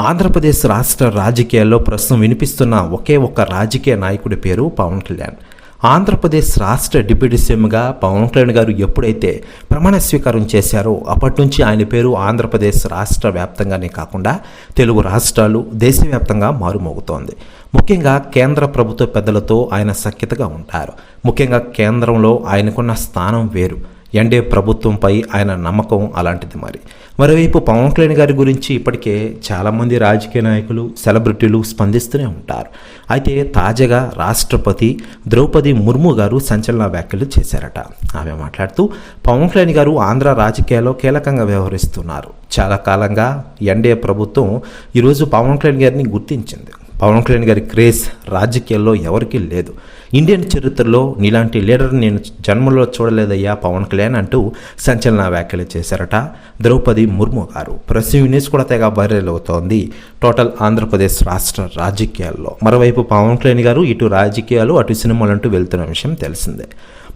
ఆంధ్రప్రదేశ్ రాష్ట్ర రాజకీయాల్లో ప్రస్తుతం వినిపిస్తున్న ఒకే ఒక్క రాజకీయ నాయకుడి పేరు పవన్ కళ్యాణ్. ఆంధ్రప్రదేశ్ రాష్ట్ర డిప్యూటీ సీఎంగా పవన్ కళ్యాణ్ గారు ఎప్పుడైతే ప్రమాణ స్వీకారం చేశారో అప్పటి నుంచి ఆయన పేరు ఆంధ్రప్రదేశ్ రాష్ట్ర వ్యాప్తంగానే కాకుండా తెలుగు రాష్ట్రాలు దేశవ్యాప్తంగా మారుమోగుతోంది. ముఖ్యంగా కేంద్ర ప్రభుత్వ పెద్దలతో ఆయన సఖ్యతగా ఉంటారు. ముఖ్యంగా కేంద్రంలో ఆయనకున్న స్థానం వేరు. ఎన్డీఏ ప్రభుత్వంపై ఆయన నమ్మకం అలాంటిది మరి. మరోవైపు పవన్ కళ్యాణ్ గారి గురించి ఇప్పటికే చాలామంది రాజకీయ నాయకులు సెలబ్రిటీలు స్పందిస్తూనే ఉంటారు. అయితే తాజాగా రాష్ట్రపతి ద్రౌపది ముర్ము గారు సంచలన వ్యాఖ్యలు చేశారట. ఆమె మాట్లాడుతూ పవన్ కళ్యాణ్ గారు ఆంధ్ర రాజకీయాల్లో కీలకంగా వ్యవహరిస్తున్నారు. చాలా కాలంగా ఎన్డీఏ ప్రభుత్వం ఈరోజు పవన్ కళ్యాణ్ గారిని గుర్తించింది. పవన్ కళ్యాణ్ గారి క్రేజ్ రాజకీయాల్లో ఎవరికీ లేదు. ఇండియన్ చరిత్రలో నీలాంటి లీడర్ నేను జన్మలో చూడలేదయ్యా పవన్ కళ్యాణ్ అంటూ సంచలన వ్యాఖ్యలు చేశారట ద్రౌపది ముర్ము గారు. ప్రెస్ న్యూస్ కూడా తెగ వైరల్ అవుతోంది. టోటల్ ఆంధ్రప్రదేశ్ రాష్ట్ర రాజకీయాల్లో. మరోవైపు పవన్ కళ్యాణ్ గారు ఇటు రాజకీయాలు అటు సినిమాలు అంటూ వెళ్తున్న విషయం తెలిసిందే.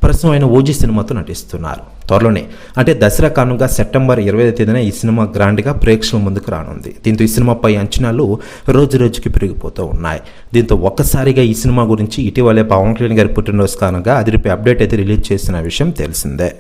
ప్రస్తుతం ఆయన ఓజీ సినిమాతో నటిస్తున్నారు. త్వరలోనే. అంటే దసరా కానుగా సెప్టెంబర్ ఇరవై తేదీన ఈ సినిమా గ్రాండ్గా ప్రేక్షకుల ముందుకు రానుంది. దీంతో ఈ సినిమాపై అంచనాలు రోజు రోజుకి పెరిగిపోతూ ఉన్నాయి. దీంతో ఒక్కసారిగా ఈ సినిమా గురించి ఇటీవలే పవన్ కళ్యాణ్ గారి పుట్టినరోజు కానుగా అదిరిపై అప్డేట్ అయితే రిలీజ్ చేసిన విషయం తెలిసిందే.